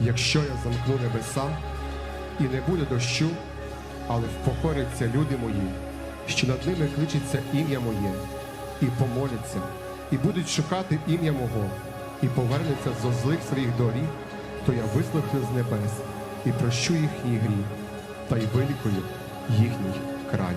Якщо я замкну небеса і не буде дощу, але впокоряться люди мої, що над ними кличеться ім'я моє, і помоляться, і будуть шукати ім'я мого, і повернуться зо злих своїх доріг, то я вислухаю з небес і прощу їхній гріх, та й вилікую їхній край.